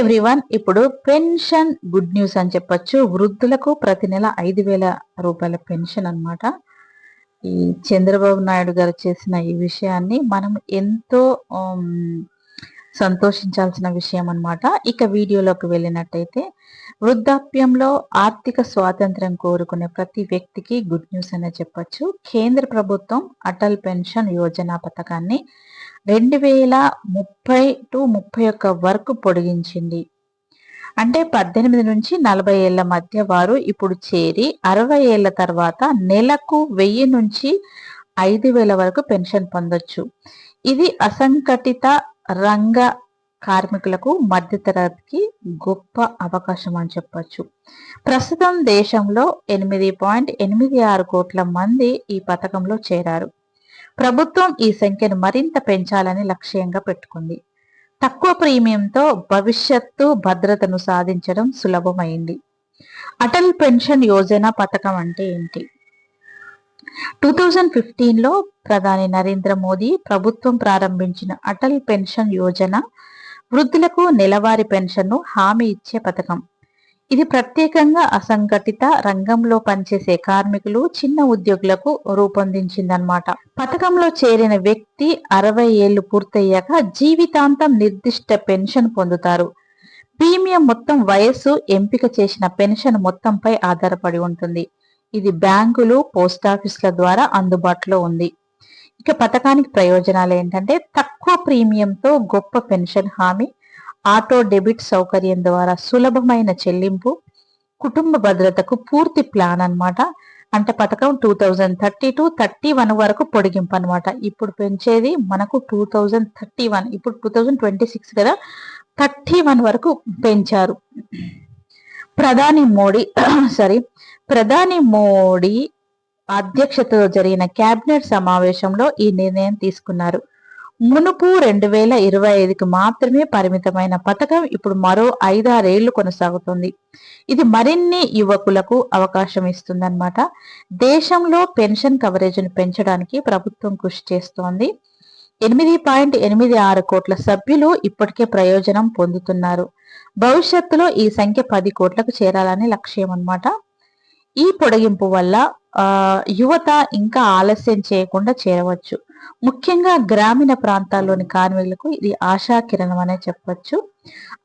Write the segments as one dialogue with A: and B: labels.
A: Everyone ఇప్పుడు pension good news అని చెప్పొచ్చు. వృద్ధులకు ప్రతి నెల ఐదు వేల రూపాయల పెన్షన్ అన్నమాట. ఈ చంద్రబాబు నాయుడు గారు చేసిన ఈ విషయాన్ని మనం ఎంతో సంతోషించాల్సిన విషయం అన్నమాట. ఇక వీడియోలోకి వెళ్ళినట్టయితే వృద్ధాప్యంలో ఆర్థిక స్వాతంత్రం కోరుకునే ప్రతి వ్యక్తికి గుడ్ న్యూస్ అనే చెప్పొచ్చు. కేంద్ర ప్రభుత్వం అటల్ పెన్షన్ యోజన పథకాన్ని రెండు వేల ముప్పై టు ముప్పై ఒక్క వరకు పొడిగించింది. అంటే పద్దెనిమిది నుంచి నలభై ఏళ్ళ మధ్య వారు ఇప్పుడు చేరి అరవై ఏళ్ళ తర్వాత నెలకు వెయ్యి నుంచి ఐదు వేల వరకు పెన్షన్ పొందొచ్చు. ఇది అసంఘటిత రంగ కార్మికులకు మధ్యతరగతికి గొప్ప అవకాశం అని చెప్పచ్చు. ప్రస్తుతం దేశంలో ఎనిమిది పాయింట్ ఎనిమిది ఆరు కోట్ల మంది ఈ పథకంలో చేరారు. ప్రభుత్వం ఈ సంఖ్యను మరింత పెంచాలని లక్ష్యంగా పెట్టుకుంది. తక్కువ ప్రీమియంతో భవిష్యత్తు భద్రతను సాధించడం సులభమైంది. అటల్ పెన్షన్ యోజన పథకం అంటే ఏంటి? టూ థౌజండ్ ఫిఫ్టీన్లో ప్రధాని నరేంద్ర మోదీ ప్రభుత్వం ప్రారంభించిన అటల్ పెన్షన్ యోజన వృద్ధులకు నెలవారీ పెన్షన్ను హామీ ఇచ్చే పథకం. ఇది ప్రత్యేకంగా అసంఘటిత రంగంలో పనిచేసే కార్మికులు చిన్న ఉద్యోగులకు రూపొందించిందనమాట పథకంలో చేరిన వ్యక్తి అరవై ఏళ్ళు పూర్తయ్యాక జీవితాంతం నిర్దిష్ట పెన్షన్ పొందుతారు. ప్రీమియం మొత్తం వయస్సు ఎంపిక చేసిన పెన్షన్ మొత్తంపై ఆధారపడి ఉంటుంది. ఇది బ్యాంకులు పోస్టాఫీసుల ద్వారా అందుబాటులో ఉంది. ఇక పథకానికి ప్రయోజనాలు ఏంటంటే తక్కువ ప్రీమియంతో గొప్ప పెన్షన్ హామీ ఆటో డెబిట్ సౌకర్యం ద్వారా సులభమైన చెల్లింపు కుటుంబ భద్రతకు పూర్తి ప్లాన్ అనమాట అంటే పథకం two thousand thirty two thirty one వరకు పొడిగింపు అనమాట ఇప్పుడు పెంచేది మనకు టూ థౌజండ్ థర్టీ వన్. ఇప్పుడు టూ థౌజండ్ ట్వంటీ సిక్స్ కదా థర్టీ వన్ వరకు పెంచారు. ప్రధాని మోడీ సారీ ప్రధాని మోడీ అధ్యక్షతతో జరిగిన కేబినెట్ సమావేశంలో ఈ నిర్ణయం తీసుకున్నారు. మునుపు రెండు వేల ఇరవై ఐదుకి మాత్రమే పరిమితమైన పథకం ఇప్పుడు మరో ఐదారేళ్ళు కొనసాగుతుంది. ఇది మరిన్ని యువకులకు అవకాశం ఇస్తుందన్నమాట. దేశంలో పెన్షన్ కవరేజ్ను పెంచడానికి ప్రభుత్వం కృషి చేస్తోంది. ఎనిమిది పాయింట్ ఎనిమిది ఆరు కోట్ల సభ్యులు ఇప్పటికే ప్రయోజనం పొందుతున్నారు. భవిష్యత్తులో ఈ సంఖ్య పది కోట్లకు చేరాలనే లక్ష్యం అన్నమాట ఈ పొడిగింపు వల్ల యువత ఇంకా ఆలస్యం చేయకుండా చేరవచ్చు. ముఖ్యంగా గ్రామీణ ప్రాంతాల్లోని కార్మికులకు ఇది ఆశాకిరణం అనే చెప్పవచ్చు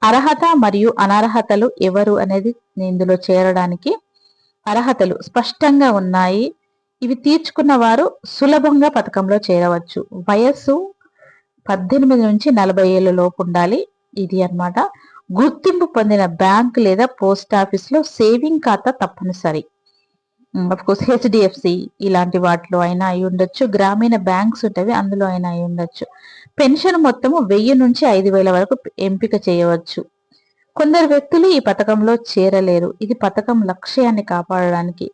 A: అర్హత మరియు అనర్హతలు ఎవరు అనేది ఇందులో చేరడానికి అర్హతలు స్పష్టంగా ఉన్నాయి. ఇవి తీర్చుకున్న వారు సులభంగా పథకంలో చేరవచ్చు. వయస్సు పద్దెనిమిది నుంచి నలభై ఏళ్ళ లోపు ఉండాలి. ఇది అన్నమాట. గుర్తింపు పొందిన బ్యాంక్ లేదా పోస్ట్ ఆఫీస్లో సేవింగ్ ఖాతా తప్పనిసరి. అఫ్ కోర్స్ హెచ్డిఎఫ్సి ఇలాంటి వాటిలో అయినా అయి ఉండొచ్చు. గ్రామీణ బ్యాంక్స్ ఉంటవి అందులో అయినా అయి ఉండొచ్చు. పెన్షన్ మొత్తము వెయ్యి నుంచి ఐదు వేల వరకు ఎంపిక చేయవచ్చు. కొందరు వ్యక్తులు ఈ పథకంలో చేరలేరు. ఇది పథకం లక్ష్యాన్ని కాపాడడానికి.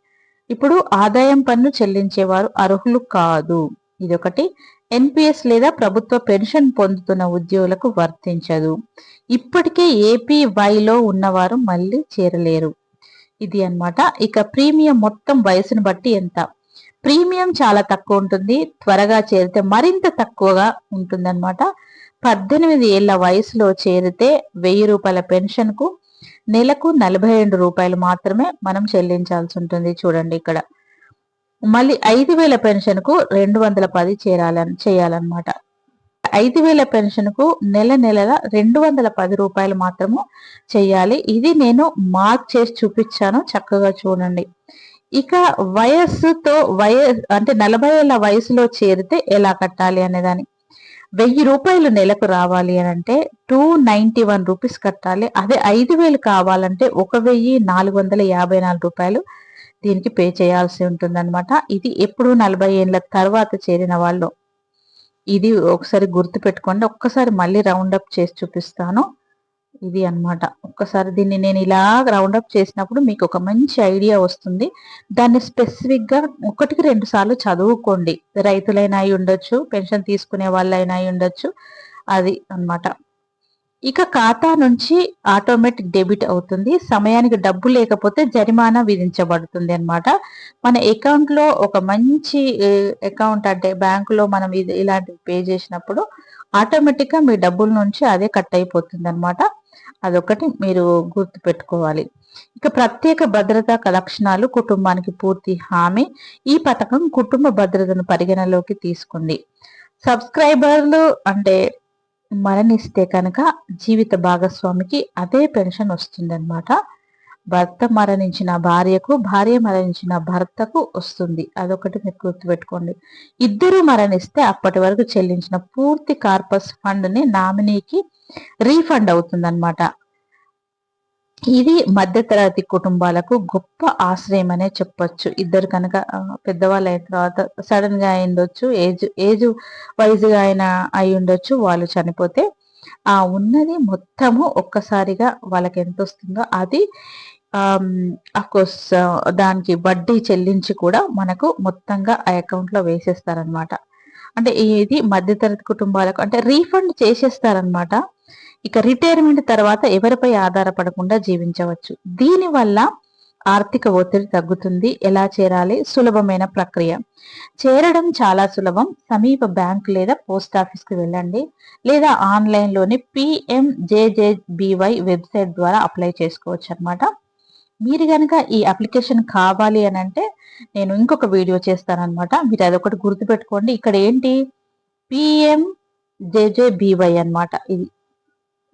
A: ఇప్పుడు ఆదాయం పన్ను చెల్లించేవారు అర్హులు కాదు. ఇది ఒకటి ఎన్పిఎస్ లేదా ప్రభుత్వ పెన్షన్ పొందుతున్న ఉద్యోగులకు వర్తించదు. ఇప్పటికే ఏపీవైలో ఉన్నవారు మళ్ళీ చేరలేరు. ఇది అన్నమాట. ఇక ప్రీమియం మొత్తం వయసును బట్టి ఎంత? ప్రీమియం చాలా తక్కువ ఉంటుంది. త్వరగా చేరితే మరింత తక్కువగా ఉంటుందన్నమాట. పద్దెనిమిది ఏళ్ళ వయసులో చేరితే వెయ్యి రూపాయల పెన్షన్కు నెలకు నలభై రెండు రూపాయలు మాత్రమే మనం చెల్లించాల్సి ఉంటుంది చూడండి ఇక్కడ. మళ్ళీ ఐదు వేల పెన్షన్కు రెండు వందల పది చేరాలని చేయాలన్నమాట. ఐదు వేల పెన్షన్కు నెల నెలల రెండు వందల పది రూపాయలు మాత్రము చేయాలి. ఇది నేను మార్క్ చేసి చూపించాను. చక్కగా చూడండి. ఇక వయస్సుతో వయస్సు అంటే నలభై ఏళ్ళ వయసులో చేరితే ఎలా కట్టాలి అనేదాన్ని. వెయ్యి రూపాయలు నెలకు రావాలి అని అంటే టూ నైన్టీ వన్ రూపీస్ కట్టాలి. అదే ఐదు వేలు కావాలంటే ఒక వెయ్యి నాలుగు వందల యాభై నాలుగు రూపాయలు దీనికి పే చేయాల్సి ఉంటుందన్నమాట. ఇది ఎప్పుడు నలభై ఏళ్ళ తర్వాత చేరిన వాళ్ళు. ఇది ఒకసారి గుర్తు పెట్టుకోండి. ఒక్కసారి మళ్ళీ రౌండ్ అప్ చేసి చూపిస్తాను. ఇది అన్నమాట. ఒక్కసారి దీన్ని నేను ఇలా రౌండ్ అప్ చేసినప్పుడు మీకు ఒక మంచి ఐడియా వస్తుంది. దాన్ని స్పెసిఫిక్గా ఒకటికి రెండు సార్లు చదువుకోండి. రైతులైనా అయి ఉండొచ్చు పెన్షన్ తీసుకునే వాళ్ళైనా అయి ఉండొచ్చు. అది అన్నమాట. ఇక ఖాతా నుంచి ఆటోమేటిక్ డెబిట్ అవుతుంది. సమయానికి డబ్బు లేకపోతే జరిమానా విధించబడుతుంది అన్నమాట. మన అకౌంట్లో ఒక మంచి అకౌంట్ అంటే బ్యాంకులో మనం ఇది ఇలాంటివి పే చేసినప్పుడు ఆటోమేటిక్గా మీ డబ్బుల నుంచి అదే కట్ అయిపోతుంది అనమాట అదొకటి మీరు గుర్తు పెట్టుకోవాలి ఇక ప్రత్యేక భద్రతా కలక్షణాలు కుటుంబానికి పూర్తి హామీ. ఈ పథకం కుటుంబ భద్రతను పరిగణలోకి తీసుకుంది. సబ్స్క్రైబర్లు అంటే మరణిస్తే కనుక జీవిత భాగస్వామికి అదే పెన్షన్ వస్తుందన్నమాట. భర్త మరణించిన భార్యకు భార్య మరణించిన భర్తకు వస్తుంది. అదొకటి మీరు గుర్తుపెట్టుకోండి. ఇద్దరు మరణిస్తే అప్పటి వరకు చెల్లించిన పూర్తి కార్పస్ ఫండ్ని నామినీకి రీఫండ్ అవుతుందన్నమాట. ఇది మధ్యతరగతి కుటుంబాలకు గొప్ప ఆశ్రయం అనే చెప్పొచ్చు. ఇద్దరు కనుక పెద్దవాళ్ళు అయిన తర్వాత సడన్గా అయిండొచ్చు ఏజ్ ఏజ్ వైజ్గా అయిన అయి ఉండొచ్చు వాళ్ళు చనిపోతే ఆ ఉన్నది మొత్తము ఒక్కసారిగా వాళ్ళకి ఎంత వస్తుందో అది అఫ్కోర్స్ దానికి వడ్డీ చెల్లించి కూడా మనకు మొత్తంగా ఆ అకౌంట్లో వేసేస్తారనమాట అంటే ఇది మధ్యతరగతి కుటుంబాలకు అంటే రీఫండ్ చేసేస్తారనమాట ఇక రిటైర్మెంట్ తర్వాత ఎవరిపై ఆధారపడకుండా జీవించవచ్చు. దీనివల్ల ఆర్థిక ఒత్తిడి తగ్గుతుంది. ఎలా చేరాలి? సులభమైన ప్రక్రియ. చేరడం చాలా సులభం. సమీప బ్యాంక్ లేదా పోస్ట్ ఆఫీస్కి వెళ్ళండి. లేదా ఆన్లైన్లోని పిఎంజేజేబివై వెబ్సైట్ ద్వారా అప్లై చేసుకోవచ్చు అనమాట మీరు కనుక ఈ అప్లికేషన్ కావాలి అని అంటే నేను ఇంకొక వీడియో చేస్తానమాట మీరు అదొకటి గుర్తుపెట్టుకోండి. ఇక్కడ ఏంటి? పిఎం జేజేబివై అనమాట ఇది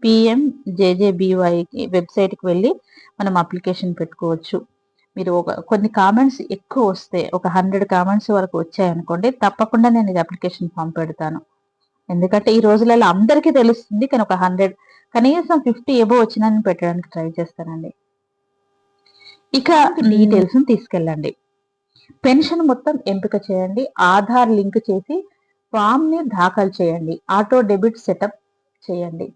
A: పిఎం జేజేబీవై వెబ్సైట్కి వెళ్ళి మనం అప్లికేషన్ పెట్టుకోవచ్చు. మీరు ఒక కొన్ని కామెంట్స్ ఎక్కువ వస్తే ఒక హండ్రెడ్ కామెంట్స్ వరకు వచ్చాయనుకోండి తప్పకుండా నేను ఇది అప్లికేషన్ ఫామ్ పెడతాను. ఎందుకంటే ఈ రోజులలో అందరికీ తెలుస్తుంది కానీ ఒక హండ్రెడ్ కనీసం ఫిఫ్టీ ఎబో వచ్చినా పెట్టడానికి ట్రై చేస్తానండి. ఇక డీటెయిల్స్ తీసుకెళ్ళండి. పెన్షన్ మొత్తం ఎంపిక చేయండి ఆధార్ లింక్ చేసి ఫామ్ని దాఖలు చేయండి ఆటో డెబిట్ సెటప్ చేయండి.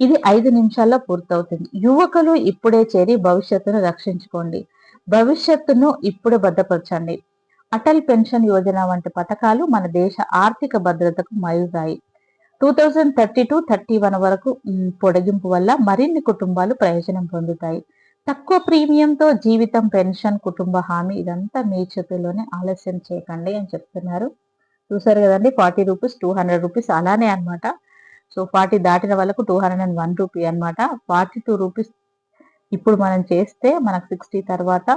A: ఇది ఐదు నిమిషాల్లో పూర్తవుతుంది. యువకులు ఇప్పుడే చేరి భవిష్యత్తును రక్షించుకోండి. భవిష్యత్తును ఇప్పుడు భద్రపరచండి. అటల్ పెన్షన్ యోజన వంటి పథకాలు మన దేశ ఆర్థిక భద్రతకు మైలురాయి two thousand thirty two thirty one వరకు పొడిగింపు వల్ల మరిన్ని కుటుంబాలు ప్రయోజనం పొందుతాయి. తక్కువ ప్రీమియంతో జీవితం పెన్షన్ కుటుంబ హామీ ఇదంతా మీ చేతుల్లోనే ఆలస్యం చేయకండి అని చెప్తున్నారు. చూసారు కదండి forty rupees two hundred rupees అలానే అనమాట సో ఫార్టీ దాటిన వాళ్ళకు two hundred and one rupee అనమాట ఫార్టీ టూ రూపీస్ ఇప్పుడు మనం చేస్తే మనకు సిక్స్టీ తర్వాత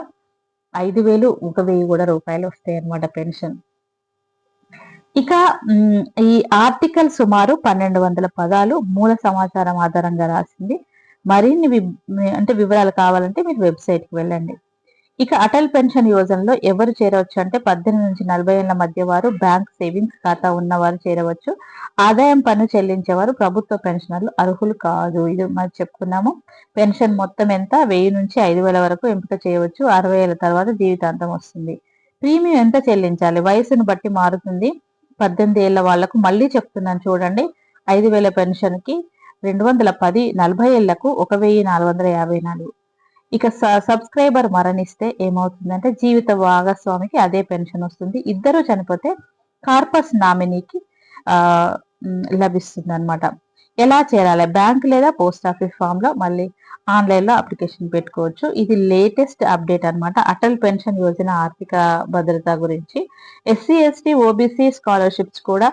A: ఐదు వేలు ఒక వెయ్యి కూడా రూపాయలు వస్తాయి అనమాట పెన్షన్. ఇక ఈ ఆర్టికల్ సుమారు పన్నెండు వందల పదాలు మూల సమాచారం ఆధారంగా రాసింది. మరిన్ని అంటే వివరాలు కావాలంటే మీరు వెబ్సైట్కి వెళ్ళండి. ఇక అటల్ పెన్షన్ యోజనలో ఎవరు చేరవచ్చు అంటే పద్దెనిమిది నుంచి నలభై ఏళ్ళ మధ్య వారు బ్యాంక్ సేవింగ్స్ ఖాతా ఉన్నవారు చేరవచ్చు. ఆదాయం పన్ను చెల్లించేవారు ప్రభుత్వ పెన్షనర్లు అర్హులు కాదు. ఇది మనం చెప్పుకున్నాము పెన్షన్ మొత్తం ఎంత? వెయ్యి నుంచి ఐదు వేల వరకు ఎంపిక చేయవచ్చు. అరవై ఏళ్ళ తర్వాత జీవితాంతం వస్తుంది. ప్రీమియం ఎంత చెల్లించాలి? వయసును బట్టి మారుతుంది. పద్దెనిమిది ఏళ్ళ వాళ్ళకు మళ్ళీ చెప్తున్నాను చూడండి. ఐదు వేల పెన్షన్కి రెండు వందల పది నలభై ఏళ్ళకు ఒక వెయ్యి నాలుగు వందల యాభై నాలుగు. ఇక సబ్స్క్రైబర్ మరణిస్తే ఏమవుతుందంటే జీవిత భాగస్వామికి అదే పెన్షన్ వస్తుంది. ఇద్దరు చనిపోతే కార్పస్ నామినీకి ఆ లభిస్తుంది అనమాట ఎలా చేరాలి? బ్యాంక్ లేదా పోస్ట్ ఆఫీస్ ఫామ్లో మళ్ళీ ఆన్లైన్లో అప్లికేషన్ పెట్టుకోవచ్చు. ఇది లేటెస్ట్ అప్డేట్ అనమాట అటల్ పెన్షన్ యోజన ఆర్థిక భద్రత గురించి. ఎస్సీ ఎస్టీ ఓబీసీ స్కాలర్షిప్స్ కూడా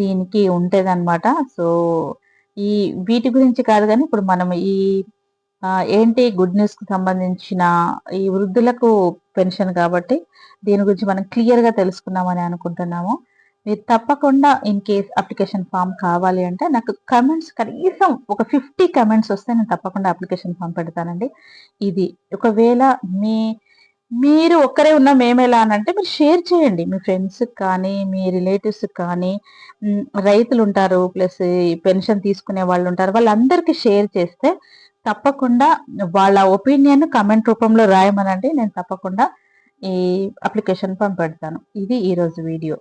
A: దీనికి ఉంటేదన్నమాట. సో ఈ వీటి గురించి కాదు కానీ ఇప్పుడు మనం ఈ ఏంటి గుడ్ న్యూస్కు సంబంధించిన ఈ వృద్ధులకు పెన్షన్ కాబట్టి దీని గురించి మనం క్లియర్గా తెలుసుకున్నామని అనుకుంటున్నాము. మీరు తప్పకుండా ఇన్ కేస్ అప్లికేషన్ ఫామ్ కావాలి అంటే నాకు కమెంట్స్ కనీసం ఒక ఫిఫ్టీ కమెంట్స్ వస్తే నేను తప్పకుండా అప్లికేషన్ ఫామ్ పెడతానండి. ఇది ఒకవేళ మీ మీరు ఒక్కరే ఉన్న మేమేలా అంటే మీరు షేర్ చేయండి. మీ ఫ్రెండ్స్ కానీ మీ రిలేటివ్స్ కానీ రైతులు ఉంటారు ప్లస్ పెన్షన్ తీసుకునే వాళ్ళు ఉంటారు వాళ్ళందరికీ షేర్ చేస్తే తప్పకుండా వాళ్ళ ఒపీనియన్ కమెంట్ రూపంలో రాయమనండి. నేను తప్పకుండా ఈ అప్లికేషన్ పంపెడతాను ఇది ఈరోజు వీడియో.